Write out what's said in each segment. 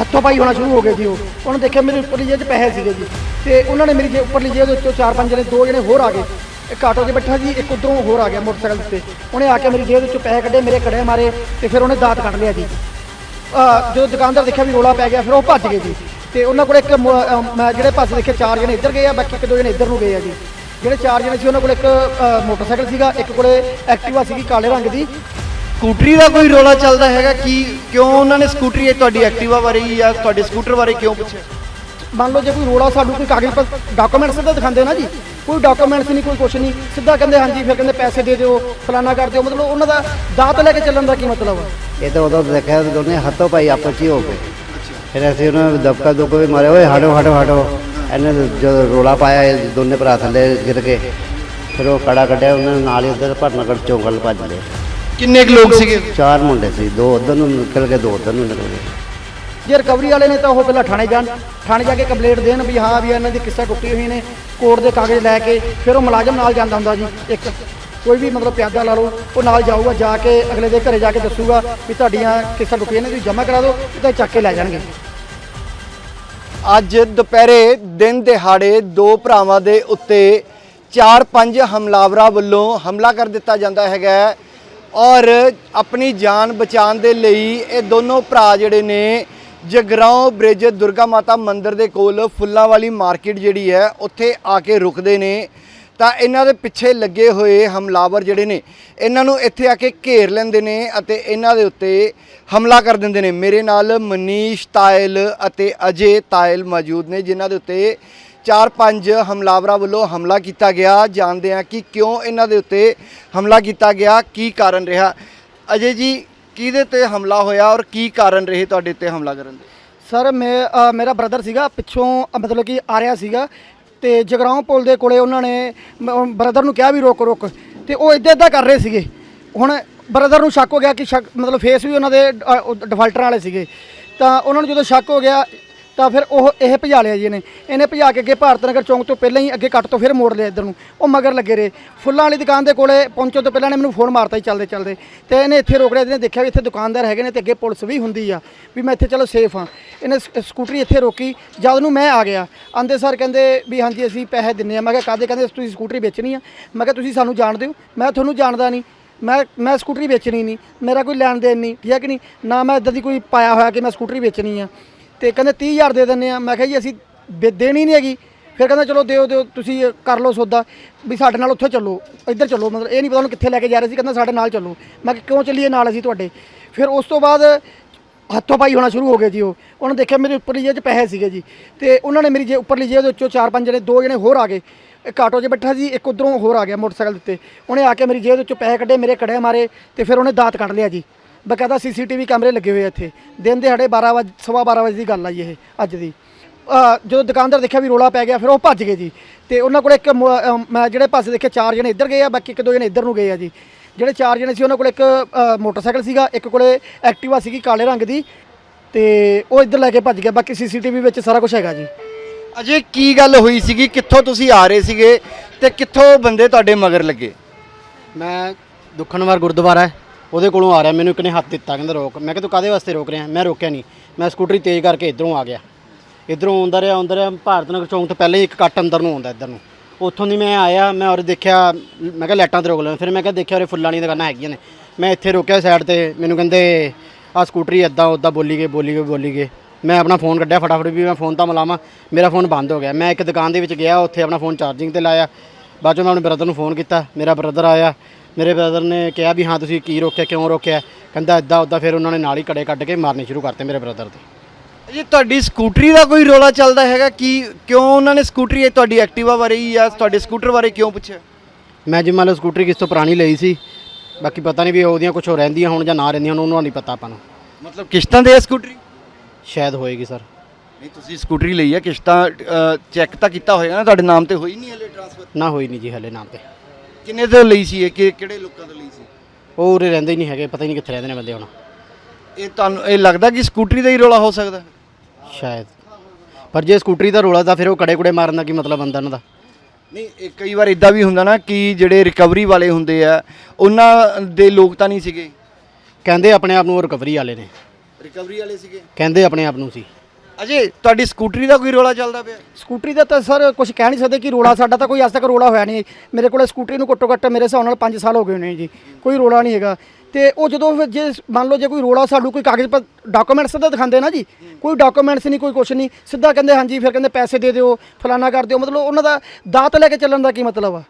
ਹੱਥੋਂ ਪਾਈ ਹੋਣਾ ਸ਼ੁਰੂ ਹੋ ਗਏ ਸੀ ਉਹ। ਉਹਨੇ ਦੇਖਿਆ ਮੇਰੇ ਉੱਪਰਲੀ ਜੇਬ 'ਚ ਪੈਸੇ ਸੀਗੇ ਜੀ। ਤੇ ਉਹਨਾਂ ਨੇ ਮੇਰੀ ਜੇ ਉੱਪਰਲੀ ਜੇਬ ਦੇ ਵਿੱਚੋਂ ਚਾਰ ਪੰਜ ਜਣੇ, ਦੋ ਜਣੇ ਹੋਰ ਆ ਗਏ। ਇੱਕ ਆਟੋ 'ਤੇ ਬੈਠਾ ਜੀ, ਇੱਕ ਉਧਰੋਂ ਹੋਰ ਆ ਗਿਆ ਮੋਟਰਸਾਈਕਲ ਤੇ ਉਹਨੇ ਆ ਕੇ ਮੇਰੀ ਜੇਬ ਦੇ ਵਿੱਚੋਂ ਪੈਸੇ ਕੱਢੇ, ਮੇਰੇ ਕੜੇ ਮਾਰੇ ਤੇ ਫਿਰ ਉਹਨੇ ਦਾਤ ਕੱਢ ਲਿਆ ਜੀ। ਜਦੋਂ ਦੁਕਾਨਦਾਰ ਦੇਖਿਆ ਵੀ ਰੋਲਾ ਪੈ ਗਿਆ, ਫਿਰ ਉਹ ਭੱਜ ਗਏ ਜੀ। ਤੇ ਉਹਨਾਂ ਕੋਲ ਇੱਕ ਮੋ- ਮੈਂ ਜਿਹੜੇ ਪਾਸੇ ਦੇਖੇ ਚਾਰ ਜਣੇ ਇੱਧਰ ਗਏ ਆ, ਬਾਕੀ ਇੱਕ ਦੋ ਜਣੇ ਇੱਧਰ ਨੂੰ ਗਏ ਆ ਜੀ। ਜਿਹੜੇ ਚਾਰ ਜਣੇ ਸੀ, ਉਹਨਾਂ ਕੋਲ ਇੱਕ ਮੋਟਰਸਾਈਕਲ ਸੀਗਾ, ਇੱਕ ਕੋਲੇ ਐਕਟਿਵਾ ਸੀਗੀ ਕਾਲੇ ਰੰਗ ਦੀ। ਸਕੂਟਰੀ ਦਾ ਕੋਈ ਰੋਲਾ ਚੱਲਦਾ ਹੈਗਾ? ਕੀ ਕਿਉਂ ਉਹਨਾਂ ਨੇ ਸਕੂਟਰੀ ਇਹ ਤੁਹਾਡੀ ਐਕਟਿਵਾ ਬਾਰੇ ਜਾਂ ਤੁਹਾਡੇ ਸਕੂਟਰ ਬਾਰੇ ਕਿਉਂ ਪੁੱਛਿਆ? ਮੰਨ ਲਓ ਜੇ ਕੋਈ ਰੋਲਾ ਸਾਨੂੰ ਕੋਈ ਕਾਗਜ਼ ਪਰ ਡਾਕੂਮੈਂਟਸ ਤਾਂ ਦਿਖਾਉਂਦੇ ਨਾ ਜੀ? ਕੋਈ ਡਾਕੂਮੈਂਟਸ ਨਹੀਂ ਕੋਈ ਕੁਛ ਨਹੀਂ। ਸਿੱਧਾ ਕਹਿੰਦੇ ਹਾਂਜੀ ਫਿਰ ਕਹਿੰਦੇ ਪੈਸੇ ਦੇ ਦਿਓ ਫਲਾਨਾ ਕਰ ਦਿਓ। ਮਤਲਬ ਉਹਨਾਂ ਦਾ ਦਾਤ ਲੈ ਕੇ ਚੱਲਣ ਦਾ ਕੀ ਮਤਲਬ ਆ? ਇਹ ਤਾਂ ਉਦੋਂ ਦੇਖਿਆ ਦੋਨੇ ਹੱਥੋਂ ਪਾਈ ਆਪਸ 'ਚ ਹੀ ਹੋ ਗਏ ਫਿਰ ਅਸੀਂ ਉਹਨਾਂ ਨੂੰ ਦਬਕਾ ਦੁੱਕ ਵੀ ਮਾਰੇ ਓਏ ਹਟੋ ਹਟੋ ਹਟੋ। ਇਹਨੇ ਜਦੋਂ ਰੋਲਾ ਪਾਇਆ ਇਹ ਦੋਨੇ ਭਰਾ ਥੱਲੇ ਗਿਰ ਕੇ ਫਿਰ ਉਹ ਕੜਾ ਕੱਢਿਆ ਉਹਨਾਂ ਨੇ ਨਾਲ ਹੀ ਉਧਰ ਭਰਨਗੜ ਚੌਂਕਲ ਭੱਜ ਲਏ। ਕਿੰਨੇ ਕੁ ਲੋਕ ਸੀਗੇ? ਚਾਰ ਮੁੰਡੇ ਸੀ ਦੋ ਉਧਰ ਨੂੰ ਨਿਕਲ ਗਏ ਦੋ ਉਧਰ ਨੂੰ ਨਿਕਲ ਗਏ। ਜੇ ਰਿਕਵਰੀ ਵਾਲੇ ਨੇ ਤਾਂ ਉਹ ਪਹਿਲਾਂ ਥਾਣੇ ਜਾਣ ਥਾਣੇ ਜਾ ਕੇ ਕੰਪਲੇਂਟ ਦੇਣ ਵੀ ਹਾਂ ਵੀ ਇਹਨਾਂ ਦੀ ਕਿੱਸਾ ਟੁੱਟੀ ਹੋਈ ਨੇ ਕੋਰਟ ਦੇ ਕਾਗਜ਼ ਲੈ ਕੇ ਫਿਰ ਉਹ ਮੁਲਾਜ਼ਮ ਨਾਲ ਜਾਂਦਾ ਹੁੰਦਾ ਜੀ ਇੱਕ ਕੋਈ ਵੀ ਮਤਲਬ ਪਿਆਦਾ ਲਾ ਲਓ ਉਹ ਨਾਲ ਜਾਊਗਾ ਜਾ ਕੇ ਅਗਲੇ ਦੇ ਘਰੇ ਜਾ ਕੇ ਦੱਸੂਗਾ ਵੀ ਤੁਹਾਡੀਆਂ ਕਿੱਸਾ ਟੁੱਟੀਆਂ ਨੇ ਤੁਸੀਂ ਜਮ੍ਹਾਂ ਕਰਾ ਦਿਓ ਤੇ ਚੱਕ ਕੇ ਲੈ ਜਾਣਗੇ। ਅੱਜ ਦੁਪਹਿਰੇ ਦਿਨ ਦਿਹਾੜੇ ਦੋ ਭਰਾਵਾਂ ਦੇ ਉੱਤੇ ਚਾਰ ਪੰਜ ਹਮਲਾਵਰਾਂ ਵੱਲੋਂ ਹਮਲਾ ਕਰ ਦਿੱਤਾ ਜਾਂਦਾ ਹੈਗਾ ਹੈ। ਔਰ ਆਪਣੀ ਜਾਨ ਬਚਾਉਣ ਦੇ ਲਈ ਇਹ ਦੋਨੋਂ ਭਰਾ ਜਿਹੜੇ ਨੇ ਜਗਰਾਉਂ ਬ੍ਰਿਜ ਦੁਰਗਾ ਮਾਤਾ ਮੰਦਿਰ ਦੇ ਕੋਲ ਫੁੱਲਾਂ ਵਾਲੀ ਮਾਰਕੀਟ ਜਿਹੜੀ ਹੈ, ਉੱਥੇ ਆ ਕੇ ਰੁਕਦੇ ਨੇ। ਤਾਂ ਇਹਨਾਂ ਦੇ ਪਿੱਛੇ ਲੱਗੇ ਹੋਏ ਹਮਲਾਵਰ ਜਿਹੜੇ ਨੇ, ਇਹਨਾਂ ਨੂੰ ਇੱਥੇ ਆ ਕੇ ਘੇਰ ਲੈਂਦੇ ਨੇ ਅਤੇ ਇਹਨਾਂ ਦੇ ਉੱਤੇ ਹਮਲਾ ਕਰ ਦਿੰਦੇ ਨੇ। ਮੇਰੇ ਨਾਲ ਮਨੀਸ਼ ਤਾਇਲ ਅਤੇ ਅਜੇ ਤਾਇਲ ਮੌਜੂਦ ਨੇ, ਜਿਨ੍ਹਾਂ ਦੇ ਉੱਤੇ ਚਾਰ ਪੰਜ ਹਮਲਾਵਰਾਂ ਵੱਲੋਂ ਹਮਲਾ ਕੀਤਾ ਗਿਆ। ਜਾਣਦੇ ਆ ਕਿ ਕਿਉਂ ਇਹਨਾਂ ਦੇ ਉੱਤੇ ਹਮਲਾ ਕੀਤਾ ਗਿਆ, ਕੀ ਕਾਰਨ ਰਿਹਾ। ਅਜੇ ਜੀ, ਕਿਹਦੇ ਤੇ ਹਮਲਾ ਹੋਇਆ ਔਰ ਕੀ ਕਾਰਨ ਰਹੇ ਤੁਹਾਡੇ ਉੱਤੇ ਹਮਲਾ ਕਰਨ ਦੇ? ਸਰ, ਮੈਂ ਮੇਰਾ ਬ੍ਰਦਰ ਸੀਗਾ, ਪਿੱਛੋਂ ਮਤਲਬ ਕਿ ਆ ਰਿਹਾ ਸੀਗਾ ਤੇ ਜਗਰਾਉਂ ਪੁਲ ਦੇ ਕੋਲੇ ਉਹਨਾਂ ਨੇ ਬ੍ਰਦਰ ਨੂੰ ਕਿਹਾ ਵੀ ਰੁਕ ਰੁਕ ਤੇ ਉਹ ਇੱਦਾਂ ਇੱਦਾਂ ਕਰ ਰਹੇ ਸੀਗੇ। ਹੁਣ ਬ੍ਰਦਰ ਨੂੰ ਸ਼ੱਕ ਹੋ ਗਿਆ ਕਿ ਸ਼ੱਕ, ਮਤਲਬ ਫੇਸ ਵੀ ਉਹਨਾਂ ਦੇ ਡਿਫਾਲਟਰ ਵਾਲੇ ਸੀਗੇ। ਤਾਂ ਉਹਨਾਂ ਨੂੰ ਜਦੋਂ ਸ਼ੱਕ ਹੋ ਗਿਆ ਤਾਂ ਫਿਰ ਉਹ ਇਹ ਭਜਾ ਲਿਆ ਜੀ ਇਹਨੇ। ਇਹਨੇ ਭਜਾ ਕੇ ਅੱਗੇ ਭਾਰਤ ਨਗਰ ਚੌਂਕ ਤੋਂ ਪਹਿਲਾਂ ਹੀ ਅੱਗੇ ਕੱਟ ਤੋਂ ਫਿਰ ਮੋੜ ਲਿਆ ਇੱਧਰ ਨੂੰ। ਉਹ ਮਗਰ ਲੱਗੇ ਰਹੇ। ਫੁੱਲਾਂ ਵਾਲੀ ਦੁਕਾਨ ਦੇ ਕੋਲੇ ਪਹੁੰਚੋ ਤੋਂ ਪਹਿਲਾਂ ਨੇ ਮੈਨੂੰ ਫੋਨ ਮਾਰਤਾ ਹੀ ਚੱਲਦੇ ਚੱਲਦੇ। ਤੇ ਇਹਨੇ ਇੱਥੇ ਰੋਕ ਲਿਆ। ਇਹਨੇ ਦੇਖਿਆ ਵੀ ਇੱਥੇ ਦੁਕਾਨਦਾਰ ਹੈਗੇ ਨੇ ਤੇ ਅੱਗੇ ਪੁਲਿਸ ਵੀ ਹੁੰਦੀ ਆ ਵੀ ਮੈਂ ਇੱਥੇ ਚਲੋ ਸੇਫ ਹਾਂ। ਇਹਨੇ ਸਕੂਟਰੀ ਇੱਥੇ ਰੋਕੀ। ਜਦ ਨੂੰ ਮੈਂ ਆ ਗਿਆ, ਆਂਦੇ ਸਰ ਕਹਿੰਦੇ ਵੀ ਹਾਂਜੀ ਅਸੀਂ ਪੈਸੇ ਦਿੰਨੇ ਆ। ਮੈਂ ਕਿਹਾ ਕਾਦੇ ਕਹਿੰਦੇ ਤੁਸੀਂ ਸਕੂਟਰੀ ਵੇਚਣੀ ਆ। ਮੈਂ ਕਿਹਾ ਤੁਸੀਂ ਸਾਨੂੰ ਜਾਣਦੇ ਹੋ ਮੈਂ ਤੁਹਾਨੂੰ ਜਾਣਦਾ ਨਹੀਂ। ਮੈਂ ਮੈਂ ਸਕੂਟਰੀ ਵੇਚਣੀ ਨਹੀਂ। ਮੇਰਾ ਕੋਈ ਲੈਣ ਦੇਣ ਨਹੀਂ। ਠੀਕ ਹੈ ਕਿ ਨਹੀਂ? ਨਾ ਮੈਂ ਇਦਾਂ ਦੀ ਕੋਈ ਪਾਇਆ ਹੋਇਆ ਕਿ ਮੈਂ ਸਕੂਟਰੀ ਵੇਚਣੀ ਆ। ਤੇ ਕਹਿੰਦੇ 30000 ਦੇ ਦਿੰਨੇ ਆ। ਮੈਂ ਕਿਹਾ ਜੀ, ਅਸੀਂ ਵੇ- ਦੇਣੀ ਨਹੀਂ ਹੈਗੀ। ਫਿਰ ਕਹਿੰਦਾ, ਚਲੋ ਦਿਓ ਦਿਓ, ਤੁਸੀਂ ਕਰ ਲਓ ਸੌਦਾ। ਵੀ ਸਾਡੇ ਨਾਲ ਉੱਥੇ ਚੱਲੋ, ਇੱਧਰ ਚੱਲੋ, ਮਤਲਬ ਇਹ ਨਹੀਂ ਪਤਾ ਉਹਨੂੰ ਕਿੱਥੇ ਲੈ ਕੇ ਜਾ ਰਹੇ ਸੀ, ਕਹਿੰਦਾ ਸਾਡੇ ਨਾਲ ਚੱਲੋ। ਮੈਂ ਕਿਹਾ, ਕਿਉਂ ਚੱਲੀਏ ਨਾਲ ਅਸੀਂ ਤੁਹਾਡੇ? ਫਿਰ ਉਸ ਤੋਂ ਬਾਅਦ ਹੱਥੋਂ ਪਾਈ ਹੋਣਾ ਸ਼ੁਰੂ ਹੋ ਗਏ ਜੀ ਉਹ। ਉਹਨੇ ਦੇਖਿਆ ਮੇਰੇ ਉੱਪਰਲੀ ਜੇਬ 'ਚ ਪੈਸੇ ਸੀਗੇ ਜੀ। ਤੇ ਉਹਨਾਂ ਨੇ ਮੇਰੀ ਜੇ ਉੱਪਰਲੀ ਜੇਬ ਦੇ ਵਿੱਚੋਂ ਚਾਰ ਪੰਜ ਜਣੇ, ਦੋ ਜਣੇ ਹੋਰ ਆ ਗਏ। ਇੱਕ ਆਟੋ 'ਚ ਬੈਠਾ ਸੀ, ਇੱਕ ਉਧਰੋਂ ਹੋਰ ਆ ਗਿਆ ਮੋਟਰਸਾਈਕਲ ਉੱਤੇ। ਉਹਨੇ ਆ ਕੇ ਮੇਰੀ ਜੇਬ ਦੇ ਵਿੱਚੋਂ ਪੈਸੇ ਕੱਢੇ, ਮੇਰੇ ਕੜੇ ਮਾਰੇ ਤੇ ਫਿਰ ਉਹਨੇ ਦਾਤ ਕੱਢ ਲਿਆ ਜੀ। ਬਕਾਇਦਾ ਸੀਸੀਟੀਵੀ ਕੈਮਰੇ ਲੱਗੇ ਹੋਏ ਆ ਇੱਥੇ। ਦਿਨ ਦਿਹਾੜੇ 12 ਵਜੇ ਸਵਾ 12 ਵਜੇ ਦੀ ਗੱਲ ਆ ਜੀ ਇਹ ਅੱਜ ਦੀ। ਅਹ ਜਦੋਂ ਦੁਕਾਨਦਾਰ ਦੇਖਿਆ ਵੀ ਰੋਲਾ ਪੈ ਗਿਆ ਫਿਰ ਉਹ ਭੱਜ ਗਏ ਜੀ। ਤੇ ਉਹਨਾਂ ਕੋਲ ਇੱਕ ਮੋ- ਅਹ ਮੈਂ ਜਿਹੜੇ ਪਾਸੇ ਦੇਖੇ ਚਾਰ ਜਣੇ ਇੱਧਰ ਗਏ ਆ ਬਾਕੀ ਇੱਕ ਦੋ ਜਣੇ ਇੱਧਰ ਨੂੰ ਗਏ ਆ ਜੀ। ਜਿਹੜੇ ਚਾਰ ਜਣੇ ਸੀ ਉਹਨਾਂ ਕੋਲ ਇੱਕ ਅਹ, ਮੋਟਰਸਾਈਕਲ ਸੀਗਾ ਇੱਕ ਕੋਲੇ ਐਕਟਿਵਾ ਸੀਗੀ ਕਾਲੇ ਰੰਗ ਦੀ। ਤੇ ਉਹ ਇੱਧਰ ਲੈ ਕੇ ਭੱਜ ਗਿਆ ਬਾਕੀ ਸੀਸੀਟੀਵੀ ਵਿੱਚ ਸਾਰਾ ਕੁਝ ਹੈਗਾ ਜੀ। ਅਜੇ ਕੀ ਗੱਲ ਹੋਈ ਸੀਗੀ? ਕਿੱਥੋਂ ਤੁਸੀਂ ਆ ਰਹੇ ਸੀਗੇ? ਤੇ ਕਿੱਥੋਂ ਬੰਦੇ ਤੁਹਾਡੇ ਮਗਰ ਲੱਗੇ? ਮੈਂ ਦੁੱਖਣਵਾਰ ਗੁਰਦੁਆਰਾ ਹੈ। ਉਹਦੇ ਕੋਲੋਂ ਆ ਰਿਹਾ, ਮੈਨੂੰ ਇੱਕ ਨੇ ਹੱਥ ਦਿੱਤਾ, ਕਹਿੰਦਾ ਰੋਕ। ਮੈਂ ਕਿਹਾ, ਤੂੰ ਕਾਦੇ ਵਾਸਤੇ ਰੋਕ ਰਿਹਾ? ਮੈਂ ਰੋਕਿਆ ਨਹੀਂ। ਮੈਂ ਸਕੂਟਰੀ ਤੇਜ਼ ਕਰਕੇ ਇਧਰੋਂ ਆ ਗਿਆ। ਇਧਰੋਂ ਆਉਂਦਾ ਰਿਹਾ ਆਉਂਦਾ ਰਿਹਾ, ਭਾਰਤ ਨਗਰ ਚੌਂਕ ਤੋਂ ਪਹਿਲਾਂ ਹੀ ਇੱਕ ਕੱਟ ਅੰਦਰ ਨੂੰ ਆਉਂਦਾ ਇੱਧਰ ਨੂੰ। ਉੱਥੋਂ ਦੀ ਮੈਂ ਆਇਆ, ਮੈਂ ਔਰ ਦੇਖਿਆ, ਮੈਂ ਕਿਹਾ, ਲਾਈਟਾਂ ਤੇ ਰੋਕ ਲੈਣਾ। ਫਿਰ ਮੈਂ ਕਿਹਾ, ਦੇਖਿਆ ਉਰੇ ਫੁੱਲਾਂ ਵਾਲੀਆਂ ਦੁਕਾਨਾਂ ਹੈਗੀਆਂ ਨੇ। ਮੈਂ ਇੱਥੇ ਰੋਕਿਆ ਸਾਈਡ ਤੇ, ਮੈਨੂੰ ਕਹਿੰਦੇ, ਆ ਸਕੂਟਰੀ ਇਦਾਂ ਉਦਾਂ ਬੋਲੀ ਗਏ ਬੋਲੀ ਗਏ ਬੋਲੀ ਗਏ। ਮੈਂ ਆਪਣਾ ਫੋਨ ਕੱਢਿਆ ਫਟਾਫਟ ਵੀ, ਮੈਂ ਫੋਨ ਤਾਂ ਮਿਲਾਵਾਂ, ਮੇਰਾ ਫੋਨ ਬੰਦ ਹੋ ਗਿਆ। ਮੈਂ ਇੱਕ ਦੁਕਾਨ ਦੇ ਵਿੱਚ ਗਿਆ, ਉੱਥੇ ਆਪਣਾ ਫੋਨ ਚਾਰਜਿੰਗ ਤੇ ਲਾਇਆ। ਬਾਅਦ ਚੋਂ ਮੈਂ ਆਪਣੇ ਬ੍ਰਦਰ ਨੂੰ ਫੋਨ ਕੀਤਾ, ਮੇਰਾ ਬ੍ਰਦਰ ਆਇਆ। ਮੇਰੇ ਬ੍ਰਦਰ ਨੇ ਕਿਹਾ ਵੀ ਹਾਂ ਤੁਸੀਂ ਕੀ ਰੋਕਿਆ ਕਿਉਂ ਰੋਕਿਆ? ਕਹਿੰਦਾ ਇਦਾਂ ਉਦਾਂ ਫਿਰ ਉਹਨਾਂ ਨੇ ਨਾਲ ਹੀ ਕੜੇ ਕੱਢ ਕੇ ਮਾਰਨੇ ਸ਼ੁਰੂ ਕਰਤੇ ਮੇਰੇ ਬ੍ਰਦਰ ਤੇ ਅਜੇ ਤੁਹਾਡੀ ਸਕੂਟਰੀ ਦਾ ਕੋਈ ਰੋਲਾ ਚੱਲਦਾ ਹੈਗਾ? ਕੀ ਕਿਉਂ ਉਹਨਾਂ ਨੇ ਸਕੂਟਰੀ ਇਹ ਤੁਹਾਡੀ ਐਕਟਿਵਾ ਬਾਰੇ ਹੀ ਜਾਂ ਤੁਹਾਡੇ ਸਕੂਟਰ ਬਾਰੇ ਕਿਉਂ ਪੁੱਛਿਆ? ਮੈਂ ਜਿਵੇਂ ਮੰਨ ਲਓ ਸਕੂਟਰੀ ਕਿਸ ਤੋਂ ਪੁਰਾਣੀ ਲਈ ਸੀ ਬਾਕੀ ਪਤਾ ਨਹੀਂ ਵੀ ਉਹਦੀਆਂ ਕੁਝ ਹੋ ਰਹਿੰਦੀਆਂ ਹੁਣ ਜਾਂ ਨਾ ਰਹਿੰਦੀਆਂ ਹੁਣ ਉਹਨੂੰ ਨਹੀਂ ਪਤਾ ਆਪਾਂ ਨੂੰ। ਮਤਲਬ ਕਿਸ਼ਤਾਂ ਹੈ ਸਕੂਟਰੀ? ਸ਼ਾਇਦ ਹੋਏਗੀ ਸਰ ਨਹੀਂ ਤੁਸੀਂ ਸਕੂਟਰੀ ਲਈ ਹੈ ਕਿਸ਼ਤਾਂ ਚੈੱਕ ਤਾਂ ਕੀਤਾ ਹੋਏਗਾ ਨਾ ਤੁਹਾਡੇ ਨਾਮ ਤੇ ਹੋਈ ਨਹੀਂ ਹਲੇ ਟ੍ਰਾਂਸਫਰ ਨਾ ਹੋਈ ਨਹੀਂ ਜੀ ਹਲੇ ਨਾਮ ਤੇ। ਕਿੰਨੇ ਤੋਂ ਲਈ ਸੀ ਇਹ? ਕਿ ਕਿਹੜੇ ਲੋਕਾਂ ਤੋਂ ਲਈ ਸੀ? ਉਹ ਉਰੇ ਰਹਿੰਦੇ ਹੀ ਨਹੀਂ ਹੈਗੇ ਪਤਾ ਹੀ ਨਹੀਂ ਕਿੱਥੇ ਰਹਿੰਦੇ ਨੇ ਬੰਦੇ ਹੁਣ। ਇਹ ਤੁਹਾਨੂੰ ਇਹ ਲੱਗਦਾ ਕਿ ਸਕੂਟਰੀ ਦਾ ਹੀ ਰੋਲਾ ਹੋ ਸਕਦਾ? ਸ਼ਾਇਦ। ਪਰ ਜੇ ਸਕੂਟਰੀ ਦਾ ਰੋਲਾ ਤਾਂ ਫਿਰ ਉਹ ਕੜੇ ਕੁੜੇ ਮਾਰਨ ਦਾ ਕੀ ਮਤਲਬ ਬੰਦਾ ਇਹਨਾਂ ਦਾ? ਨਹੀਂ ਇਹ ਕਈ ਵਾਰ ਇਦਾਂ ਵੀ ਹੁੰਦਾ ਨਾ ਕਿ ਜਿਹੜੇ ਰਿਕਵਰੀ ਵਾਲੇ ਹੁੰਦੇ ਆ ਉਹਨਾਂ ਦੇ ਲੋਕ ਤਾਂ ਨਹੀਂ ਸੀਗੇ। ਕਹਿੰਦੇ ਆਪਣੇ ਆਪ ਨੂੰ ਰਿਕਵਰੀ ਵਾਲੇ ਨੇ। ਰਿਕਵਰੀ ਵਾਲੇ ਸੀਗੇ? ਕਹਿੰਦੇ ਆਪਣੇ ਆਪ ਨੂੰ ਸੀ। ਅਜੇ ਤੁਹਾਡੀ ਸਕੂਟਰੀ ਦਾ ਕੋਈ ਰੋਲਾ ਚੱਲਦਾ ਪਿਆ? ਸਕੂਟਰੀ ਦਾ ਤਾਂ ਸਰ ਕੁਝ ਕਹਿ ਨਹੀਂ ਸਕਦੇ ਕਿ ਰੋਲਾ, ਸਾਡਾ ਤਾਂ ਕੋਈ ਅੱਜ ਤੱਕ ਰੋਲਾ ਹੋਇਆ ਨਹੀਂ। ਮੇਰੇ ਕੋਲ ਸਕੂਟਰੀ ਨੂੰ ਘੱਟੋ ਘੱਟ ਮੇਰੇ ਹਿਸਾਬ ਨਾਲ 5 ਸਾਲ ਹੋ ਗਏ ਨੇ ਜੀ, ਕੋਈ ਰੋਲਾ ਨਹੀਂ ਹੈਗਾ। ਤੇ ਉਹ ਜਦੋਂ ਫਿਰ ਜੇ ਮੰਨ ਲਓ ਜੇ ਕੋਈ ਰੋਲਾ ਸਾਨੂੰ ਕੋਈ ਕਾਗਜ਼ ਪਰ ਡਾਕੂਮੈਂਟਸ ਤਾਂ ਦਿਖਾਉਂਦੇ ਨਾ ਜੀ, ਕੋਈ ਡਾਕੂਮੈਂਟਸ ਨਹੀਂ, ਕੋਈ ਕੁਛ ਨਹੀਂ। ਸਿੱਧਾ ਕਹਿੰਦੇ, ਹਾਂਜੀ, ਫਿਰ ਕਹਿੰਦੇ ਪੈਸੇ ਦੇ ਦਿਓ, ਫਲਾਨਾ ਕਰ ਦਿਓ। ਮਤਲਬ ਉਹਨਾਂ ਦਾ ਦਾਤ ਲੈ ਕੇ ਚੱਲਣ ਦਾ ਕੀ ਮਤਲਬ ਆ?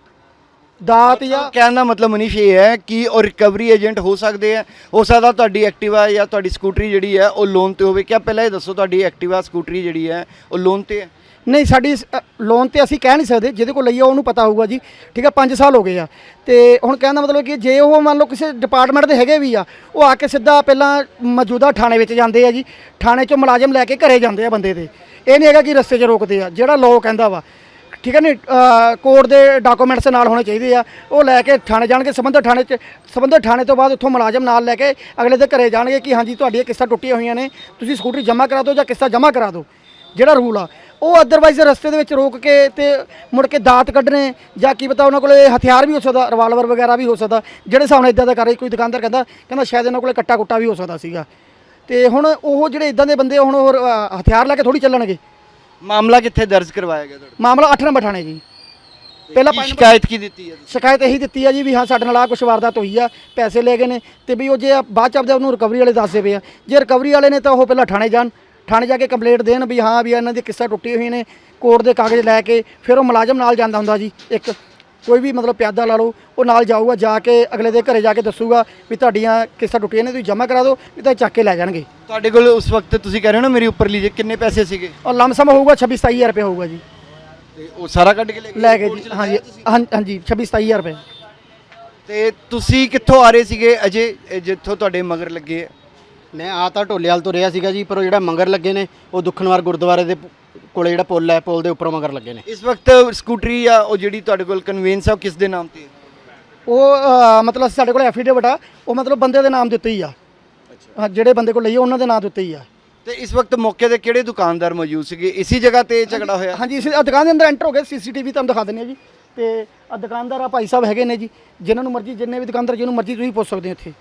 ਦਾਤ ਜਾਂ ਕਹਿਣ ਦਾ ਮਤਲਬ ਮਨੀਸ਼ ਇਹ ਹੈ ਕਿ ਉਹ ਰਿਕਵਰੀ ਏਜੰਟ ਹੋ ਸਕਦੇ ਆ। ਹੋ ਸਕਦਾ ਤੁਹਾਡੀ ਐਕਟਿਵਾ ਜਾਂ ਤੁਹਾਡੀ ਸਕੂਟਰੀ ਜਿਹੜੀ ਹੈ ਉਹ ਲੋਨ ਤੇ ਹੋਵੇ। ਕਿਆ ਪਹਿਲਾਂ ਇਹ ਦੱਸੋ ਤੁਹਾਡੀ ਐਕਟਿਵਾ ਸਕੂਟਰੀ ਜਿਹੜੀ ਹੈ ਉਹ ਲੋਨ ਤੇ ਹੈ? ਨਹੀਂ ਸਾਡੀ ਲੋਨ ਤੇ ਅਸੀਂ ਕਹਿ ਨਹੀਂ ਸਕਦੇ। ਜਿਹਦੇ ਕੋਲ ਲਈ ਆ ਉਹਨੂੰ ਪਤਾ ਹੋਊਗਾ ਜੀ। ਠੀਕ ਹੈ 5 ਸਾਲ ਹੋ ਗਏ ਆ। ਤੇ ਹੁਣ ਕਹਿਣ ਦਾ ਮਤਲਬ ਕਿ ਜੇ ਉਹ ਮੰਨ ਲਓ ਕਿਸੇ ਡਿਪਾਰਟਮੈਂਟ ਦੇ ਹੈਗੇ ਵੀ ਆ ਉਹ ਆ ਕੇ ਸਿੱਧਾ ਪਹਿਲਾਂ ਮੌਜੂਦਾ ਥਾਣੇ ਵਿੱਚ ਜਾਂਦੇ ਆ ਜੀ। ਥਾਣੇ ਚੋਂ ਮੁਲਾਜ਼ਮ ਲੈ ਕੇ ਘਰੇ ਜਾਂਦੇ ਆ ਬੰਦੇ ਦੇ। ਇਹ ਨਹੀਂ ਹੈਗਾ ਕਿ ਰਸਤੇ 'ਚ ਰੋਕਦੇ ਆ। ਜਿਹੜਾ ਲਾਅ ਕਹਿੰਦਾ ਵਾ ਠੀਕ ਹੈ ਨਹੀਂ ਕੋਰਟ ਦੇ ਡਾਕੂਮੈਂਟਸ ਨਾਲ ਹੋਣੇ ਚਾਹੀਦੇ ਆ। ਉਹ ਲੈ ਕੇ ਥਾਣੇ ਜਾਣਗੇ, ਸੰਬੰਧਿਤ ਥਾਣੇ 'ਚ ਸੰਬੰਧਿਤ ਥਾਣੇ ਤੋਂ ਬਾਅਦ ਉੱਥੋਂ ਮੁਲਾਜ਼ਮ ਨਾਲ ਲੈ ਕੇ ਅਗਲੇ ਦੇ ਘਰੇ ਜਾਣਗੇ ਕਿ ਹਾਂਜੀ ਤੁਹਾਡੀਆਂ ਕਿਸ਼ਤਾਂ ਟੁੱਟੀਆਂ ਹੋਈਆਂ ਨੇ, ਤੁਸੀਂ ਸਕੂਟਰੀ ਜਮ੍ਹਾਂ ਕਰਾ ਦਿਓ ਜਾਂ ਕਿਸ਼ਤਾਂ ਜਮ੍ਹਾਂ ਕਰਾ ਦਿਓ। ਜਿਹੜਾ ਰੂਲ ਆ। ਉਹ ਅਦਰਵਾਈਜ਼ ਰਸਤੇ ਦੇ ਵਿੱਚ ਰੋਕ ਕੇ ਤੇ ਮੁੜ ਕੇ ਦਾਤ ਕੱਢਣੇ ਜਾਂ ਕੀ ਪਤਾ ਉਹਨਾਂ ਕੋਲੇ ਹਥਿਆਰ ਵੀ ਹੋ ਸਕਦਾ ਰਿਵਾਲਵਰ ਵਗੈਰਾ ਵੀ ਹੋ ਸਕਦਾ। ਜਿਹੜੇ ਹਿਸਾਬ ਨਾਲ ਇਦਾਂ ਦਾ ਕਰ ਰਹੇ, ਕੋਈ ਦੁਕਾਨਦਾਰ ਕਹਿੰਦਾ ਕਹਿੰਦਾ ਸ਼ਾਇਦ ਇਹਨਾਂ ਕੋਲੇ ਕੱਟਾ ਕੁੱਟਾ ਵੀ ਹੋ ਸਕਦਾ ਸੀਗਾ। ਤੇ ਹੁਣ ਉਹ ਜਿਹੜੇ ਇਦਾਂ ਦੇ ਬੰਦੇ ਹੁਣ ਉਹ ਹਥਿਆਰ ਲੈ ਕੇ ਥੋੜੀ ਚੱਲਣਗੇ। ਮਾਮਲਾ ਕਿੱਥੇ ਦਰਜ ਕਰਵਾਇਆ ਗਿਆ ਤੁਹਾਡਾ? ਮਾਮਲਾ 8 ਨੰਬਰ ਥਾਣੇ ਜੀ। ਪਹਿਲਾਂ ਕੀ ਪੰਜ ਸ਼ਿਕਾਇਤ ਕੀ ਦਿੱਤੀ ਹੈ? ਤੁਸੀਂ? ਸ਼ਿਕਾਇਤ ਇਹੀ ਦਿੱਤੀ ਆ ਜੀ ਵੀ ਹਾਂ ਸਾਡੇ ਨਾਲ ਆ ਕੁਛ ਵਾਰਦਾਤ ਹੋਈ ਆ ਪੈਸੇ ਲੈ ਗਏ ਨੇ ਤੇ ਵੀ ਉਹ ਜੇ ਬਾਅਦ ਚ ਆਪਦੇ ਉਹਨੂੰ ਰਿਕਵਰੀ ਵਾਲੇ ਦੱਸਦੇ ਪਏ ਆ। ਜੇ ਰਿਕਵਰੀ ਵਾਲੇ ਨੇ ਤਾਂ ਉਹ ਪਹਿਲਾਂ ਥਾਣੇ ਜਾਣ ਥਾਣੇ ਜਾ ਕੇ ਕੰਪਲੇਂਟ ਦੇਣ ਵੀ ਹਾਂ ਵੀ ਇਹਨਾਂ ਦੀ ਕਿੱਸਾ ਟੁੱਟੀ ਹੋਈ ਨੇ ਕੋਰਟ ਦੇ ਕਾਗਜ਼ ਲੈ ਕੇ ਫਿਰ ਉਹ ਮੁਲਾਜ਼ਮ ਨਾਲ ਜਾਂਦਾ ਹੁੰਦਾ ਜੀ ਇੱਕ ਕੋਈ ਵੀ ਮਤਲਬ ਪਿਆਦਾ ਲਾ ਲਓ ਉਹ ਨਾਲ ਜਾਊਗਾ ਜਾ ਕੇ ਅਗਲੇ ਦੇ ਘਰੇ ਜਾ ਕੇ ਦੱਸੂਗਾ ਵੀ ਤੁਹਾਡੀਆਂ ਕਿੱਸਾ ਟੁੱਟੀਆਂ ਨੇ ਤੁਸੀਂ ਜਮ੍ਹਾਂ ਕਰਾ ਦਿਓ ਵੀ ਤਾਂ ਚੱਕ ਕੇ ਲੈ ਜਾਣਗੇ। ਤੁਹਾਡੇ ਕੋਲ ਉਸ ਵਕਤ ਤੁਸੀਂ ਕਹਿ ਰਹੇ ਹੋ ਨਾ ਮੇਰੀ ਉੱਪਰਲੀ ਜੇ ਕਿੰਨੇ ਪੈਸੇ ਸੀਗੇ? ਔਰ ਲਮਸਮ ਹੋਊਗਾ 26 27000 ਰੁਪਏ ਹੋਊਗਾ ਜੀ। ਤੇ ਉਹ ਸਾਰਾ ਕੱਢ ਕੇ ਲੈ ਕੇ ਜੀ ਹਾਂਜੀ ਹਾਂਜੀ 26 27000 ਰੁਪਏ। ਤੇ ਤੁਸੀਂ ਕਿੱਥੋਂ ਆ ਰਹੇ ਸੀਗੇ? ਅਜੇ ਜਿੱਥੋਂ ਤੁਹਾਡੇ ਮਗਰ ਲੱਗੇ ਆ। ਮੈਂ ਆ ਤਾਂ ਢੋਲੇਵਾਲ ਤੋਂ ਰਿਹਾ ਸੀਗਾ ਜੀ ਪਰ ਉਹ ਜਿਹੜਾ ਮੰਗਰ ਲੱਗੇ ਨੇ ਉਹ ਦੁੱਖਨਵਾਰ ਗੁਰਦੁਆਰੇ ਦੇ ਕੋਲੇ ਜਿਹੜਾ ਪੁੱਲ ਹੈ ਪੁੱਲ ਦੇ ਉੱਪਰੋਂ ਮੰਗਰ ਲੱਗੇ ਨੇ। ਇਸ ਵਕਤ ਸਕੂਟਰੀ ਆ ਉਹ ਜਿਹੜੀ ਤੁਹਾਡੇ ਕੋਲ ਕਨਵੀਨਸ ਆ ਉਹ ਕਿਸ ਦੇ ਨਾਮ ਤੇ ਹੈ? ਉਹ ਅ, ਮਤਲਬ ਸਾਡੇ ਕੋਲ ਐਫੀਡੇਵਿਟ ਆ ਉਹ ਮਤਲਬ ਬੰਦੇ ਦੇ ਨਾਮ ਦੇ ਉੱਤੇ ਹੀ ਆ। ਹਾਂ ਜਿਹੜੇ ਬੰਦੇ ਕੋਲ ਲਈ ਆ, ਉਹਨਾਂ ਦੇ ਨਾਮ ਦੇ ਉੱਤੇ ਹੀ ਆ। ਤੇ ਇਸ ਵਕਤ ਮੌਕੇ ਤੇ ਕਿਹੜੇ ਦੁਕਾਨਦਾਰ ਮੌਜੂਦ ਸੀਗੇ? ਇਸੀ ਜਗ੍ਹਾ ਤੇ ਇਹ ਝਗੜਾ ਹੋਇਆ? ਹਾਂਜੀ ਇਸ ਆਹ ਦੁਕਾਨ ਦੇ ਅੰਦਰ ਐਂਟਰ ਹੋ ਗਏ ਸੀਸੀਟੀਵੀ ਤੁਹਾਨੂੰ ਦਿਖਾ ਦਿੰਦੇ ਆ ਜੀ। ਤੇ ਆ ਦੁਕਾਨਦਾਰ ਆ ਭਾਈ ਸਾਹਿਬ ਹੈਗੇ ਨੇ ਜੀ ਜਿਨ੍ਹਾਂ ਨੂੰ ਮਰਜ਼ੀ ਜਿੰਨੇ ਵੀ ਦੁਕਾਨਦਾਰ ਜਿਹਨੂੰ ਮਰਜ਼ੀ ਤੁਸੀਂ ਪੁੱਛ ਸਕਦੇ ਹੋ ਇੱਥੇ।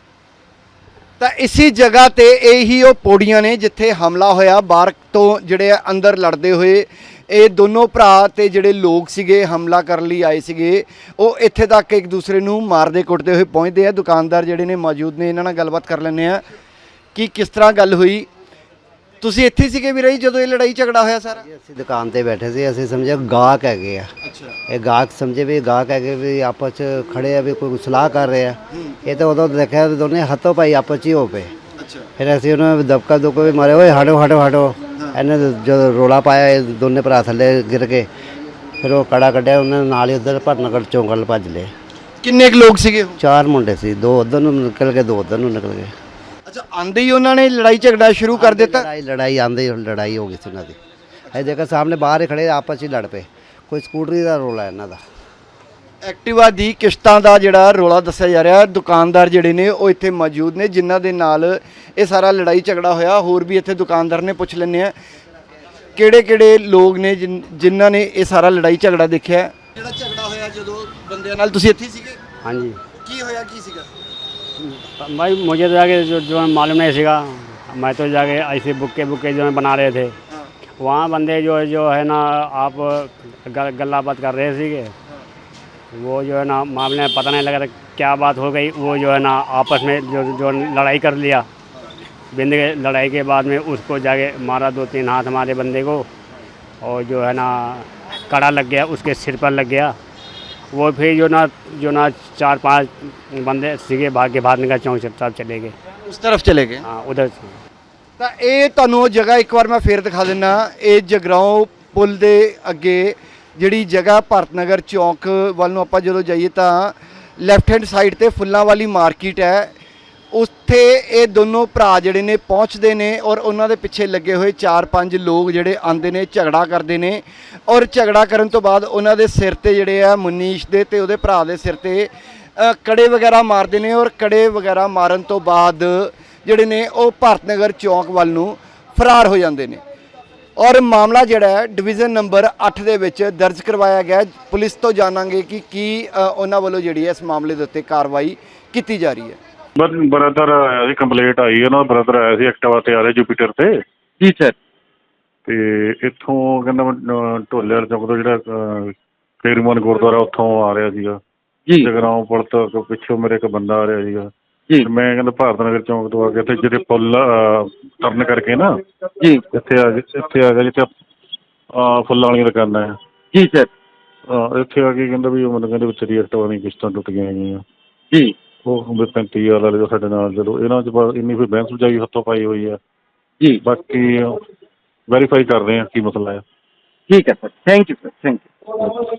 ਤਾਂ ਇਸੀ ਜਗ੍ਹਾ ਤੇ ਇਹੀ ਉਹ ਪੌੜੀਆਂ ਨੇ ਜਿੱਥੇ ਹਮਲਾ ਹੋਇਆ ਬਾਹਰ ਤੋਂ ਜਿਹੜੇ ਆ ਅੰਦਰ ਲੜਦੇ ਹੋਏ। ਇਹ ਦੋਨੋਂ ਭਰਾ ਤੇ ਜਿਹੜੇ ਲੋਕ ਸੀਗੇ, ਹਮਲਾ ਕਰਨ ਲਈ ਆਏ ਸੀਗੇ, ਉਹ ਇੱਥੇ ਤੱਕ ਇੱਕ ਦੂਸਰੇ ਨੂੰ ਮਾਰਦੇ ਕੁੱਟਦੇ ਹੋਏ ਪਹੁੰਚਦੇ ਆ। ਦੁਕਾਨਦਾਰ ਜਿਹੜੇ ਨੇ ਮੌਜੂਦ ਨੇ, ਇਹਨਾਂ ਨਾਲ ਗੱਲਬਾਤ ਕਰ ਲੈਂਦੇ ਆ। ਕਿ ਕਿਸ ਤਰ੍ਹਾਂ ਗੱਲ ਹੋਈ? ਤੁਸੀਂ ਇੱਥੇ ਸੀਗੇ ਵੀਰੇ ਜੀ ਜਦੋਂ ਇਹ ਲੜਾਈ ਝਗੜਾ ਹੋਇਆ ਸਾਰਾ? ਅਸੀਂ ਦੁਕਾਨ ਤੇ ਬੈਠੇ ਸੀ ਅਸੀਂ ਸਮਝਿਆ ਗਾਹਕ ਹੈਗੇ ਆ। ਅੱਛਾ। ਇਹ ਗਾਹਕ ਸਮਝੇ ਵੀ ਗਾਹਕ ਹੈਗੇ ਵੀ ਆਪਸ ਚ ਖੜੇ ਆ ਵੀ ਕੋਈ ਸਲਾਹ ਕਰ ਰਹੇ ਆ। ਇਹ ਤਾਂ ਉਦੋਂ ਦੇਖਿਆ ਵੀ ਦੋਨੇ ਹੱਥੋਂ ਪਾਈ ਆਪਸ ਚ ਹੀ ਹੋ ਪਏ। ਅੱਛਾ। ਫਿਰ ਅਸੀਂ ਉਹਨਾਂ ਨੂੰ ਦਬਕਾ ਦੁੱਕਾ ਵੀ ਮਾਰੇ ਓਏ ਹਟੋ ਹਟੋ ਹਟੋ। ਇਹਨੇ ਜਦੋਂ ਰੋਲਾ ਪਾਇਆ ਇਹ ਦੋਨੇ ਭਰਾ ਥੱਲੇ ਗਿਰ ਕੇ ਫਿਰ ਉਹ ਕੜਾ ਕੱਢਿਆ ਉਹਨਾਂ ਨੇ ਨਾਲ ਹੀ ਉਧਰ ਭਰਨਗੜ ਚੌਂਕਲ ਭੱਜ ਲਏ। ਕਿੰਨੇ ਕੁ ਲੋਕ ਸੀਗੇ ਚਾਰ ਮੁੰਡੇ ਸੀ ਦੋ ਉਧਰ ਨੂੰ ਨਿਕਲ ਗਏ ਦੋ ਉਧਰ ਨੂੰ ਨਿਕਲ ਗਏ। ਅੱਛਾ ਆਂਦੇ ਹੀ ਉਹਨਾਂ ਨੇ ਲੜਾਈ ਝਗੜਾ ਸ਼ੁਰੂ ਕਰ ਦਿੱਤਾ? ਲੜਾਈ ਲੜਾਈ ਆਂਦੇ ਹੀ ਲੜਾਈ ਹੋ ਗਈ ਸੀ ਉਹਨਾਂ ਦੀ। ਇਹ ਦੇਖੋ ਸਾਹਮਣੇ ਬਾਹਰ ਹੀ ਖੜੇ ਆਪਸ 'ਚ ਹੀ ਲੜ ਪਏ। ਕੋਈ ਸਕੂਟਰੀ ਦਾ ਰੋਲਾ ਇਹਨਾਂ ਦਾ। ਐਕਟਿਵਾ ਦੀ ਕਿਸ਼ਤਾਂ ਦਾ ਜਿਹੜਾ ਰੋਲਾ ਦੱਸਿਆ ਜਾ ਰਿਹਾ ਦੁਕਾਨਦਾਰ ਜਿਹੜੇ ਨੇ ਉਹ ਇੱਥੇ ਮੌਜੂਦ ਨੇ ਜਿਨ੍ਹਾਂ ਦੇ ਨਾਲ ਇਹ ਸਾਰਾ ਲੜਾਈ ਝਗੜਾ ਹੋਇਆ। ਹੋਰ ਵੀ ਇੱਥੇ ਦੁਕਾਨਦਾਰ ਨੇ ਪੁੱਛ ਲੈਂਦੇ ਆ ਕਿਹੜੇ ਕਿਹੜੇ ਲੋਕ ਨੇ ਜਿਨ- ਜਿਨ੍ਹਾਂ ਨੇ ਇਹ ਸਾਰਾ ਲੜਾਈ ਝਗੜਾ ਦੇਖਿਆ? ਜਿਹੜਾ ਝਗੜਾ ਹੋਇਆ ਜਦੋਂ ਬੰਦਿਆਂ ਨਾਲ ਤੁਸੀਂ ਇੱਥੇ ਸੀਗੇ? हाँ जी ਕੀ ਹੋਇਆ ਕੀ ਸੀਗਾ? भाई, मुझे तो जाके जो जो मालूम नहीं सीखा। मैं तो जाके ऐसे बुक्के बुक्के जो है बना रहे थे। वहाँ बंदे जो जो है ना, आप ग- गल्ला बात कर रहे थे वो जो है ना, मामले में पता नहीं लगा था क्या बात हो गई। वो जो है ना, आपस में जो जो लड़ाई कर लिया। बिंद के लड़ाई के बाद में उसको जाके मारा दो तीन हाथ हमारे बंदे को। और जो है ना, कड़ा लग गया, उसके सिर पर लग गया। वो फिर जो ना जो ना चार पांच बंदे सीगे भाग के बाहर निकल चौक तरफ चले गए ਉਸ ਤਰਫ ਚਲੇ ਗਏ हाँ उधर से ਤਾਂ ਇਹ ਤੁਹਾਨੂੰ ਉਹ ਜਗ੍ਹਾ ਇੱਕ ਵਾਰ ਮੈਂ ਫੇਰ ਦਿਖਾ ਦਿੰਨਾ ਇਹ ਜਗਰਾਉਂ ਪੁਲ ਦੇ ਅੱਗੇ ਜਿਹੜੀ ਜਗ੍ਹਾ ਭਾਰਤ ਨਗਰ ਚੌਂਕ ਵੱਲ ਨੂੰ ਆਪਾਂ ਜਦੋਂ ਜਾਈਏ ਤਾਂ ਲੈਫਟ ਹੈਂਡ ਸਾਈਡ ਤੇ ਫੁੱਲਾਂ ਵਾਲੀ ਮਾਰਕੀਟ ਹੈ ਉੱਥੇ ਇਹ ਦੋਨੋਂ ਭਰਾ ਜਿਹੜੇ ਨੇ ਪਹੁੰਚਦੇ ਨੇ ਔਰ ਉਹਨਾਂ ਦੇ ਪਿੱਛੇ ਲੱਗੇ ਹੋਏ 4-5 ਲੋਕ ਜਿਹੜੇ ਆਂਦੇ ਨੇ, ਝਗੜਾ ਕਰਦੇ ਨੇ ਔਰ ਝਗੜਾ ਕਰਨ ਤੋਂ ਬਾਅਦ ਉਹਨਾਂ ਦੇ ਸਿਰ ਤੇ ਜਿਹੜੇ ਆ ਮੁਨੀਸ਼ ਦੇ ਤੇ ਉਹਦੇ ਭਰਾ ਦੇ ਸਿਰ ਤੇ ਕੜੇ ਵਗੈਰਾ ਮਾਰਦੇ ਨੇ ਔਰ ਕੜੇ ਵਗੈਰਾ ਮਾਰਨ ਤੋਂ ਬਾਅਦ ਜਿਹੜੇ ਨੇ ਉਹ ਭਾਰਤ ਨਗਰ ਚੌਂਕ ਵੱਲ ਨੂੰ ਫਰਾਰ ਹੋ ਜਾਂਦੇ ਨੇ। ਔਰ ਮਾਮਲਾ ਜਿਹੜਾ ਹੈ, ਡਿਵੀਜ਼ਨ ਨੰਬਰ 8 ਦੇ ਵਿੱਚ ਦਰਜ ਕਰਵਾਇਆ ਗਿਆ ਪੁਲਿਸ ਤੋਂ ਜਾਣਾਂਗੇ ਕਿ ਕੀ ਉਹਨਾਂ ਵੱਲੋਂ ਜਿਹੜੀ ਹੈ ਇਸ ਮਾਮਲੇ ਦੇ ਉੱਤੇ ਕਾਰਵਾਈ ਕੀਤੀ ਜਾ ਰਹੀ ਹੈ। ਬਸ ਬ੍ਰਦਰ ਆਇਆ ਸੀ ਕੰਪਲੀਟ ਆਈ ਹੈ ਨਾ ਬ੍ਰਦਰ ਆਇਆ ਸੀ ਐਕਟਿਵਾ ਤੇ ਆ ਰਿਹਾ ਜੁਪੀਟਰ ਤੇ। ਜੀ ਸਰ ਤੇ ਇੱਥੋਂ ਕਹਿੰਦਾ ਮੈਂ ਚੌਕ ਤੋਂ ਜਿਹੜਾ ਕੇਰੀਮਨ ਗੁਰਦੁਆਰਾ ਉੱਥੋਂ ਆ ਰਿਹਾ ਸੀਗਾ। ਜੀ। ਜਗਰਾਉਂ ਪੁਲ ਤੋਂ ਪਿੱਛੋਂ ਮੇਰੇ ਇੱਕ ਬੰਦਾ ਆ ਰਿਹਾ ਸੀਗਾ। ਜੀ। ਮੈਂ ਕਹਿੰਦਾ ਭਾਰਤ ਨਗਰ ਚੌਂਕ ਤੋਂ ਆ ਕੇ ਤੇ ਜਿਹੜੇ ਪੁੱਲ ਟਰਨ ਕਰਕੇ ਨਾ ਜੀ। ਇੱਥੇ ਆ ਗਏ ਇੱਥੇ ਆ ਗਿਆ ਜਿੱਥੇ ਆ ਫੁੱਲਾਂ ਵਾਲੀਆਂ ਦੁਕਾਨਾਂ ਆ। ਜੀ ਸਰ ਇੱਥੇ ਆ ਕੇ ਕਹਿੰਦਾ ਵੀ ਉਹ ਮੈਨੂੰ ਕਹਿੰਦੇ ਵੀ ਤੇਰੀ ਐਕਟਿਵਾ ਦੀਆਂ ਕਿਸ਼ਤਾਂ ਟੁੱਟ ਗਈਆਂ ਹੈਗੀਆਂ। ਜੀ। ਉਹ ਵੀ 35000 ਵਾਲੇ ਜੋ ਸਾਡੇ ਨਾਲ ਜਦੋਂ ਇਹਨਾਂ ਚ ਬਸ ਇੰਨੀ ਫਿਰ ਬਹਿਸ ਬੁਝਾਈ ਹੱਥੋਂ ਪਾਈ ਹੋਈ ਆ। ਜੀ। ਬਾਕੀ ਵੈਰੀਫਾਈ ਕਰ ਰਹੇ ਆ ਕੀ ਮਸਲਾ ਹੈ ਠੀਕ ਹੈ sir. Thank you sir thank you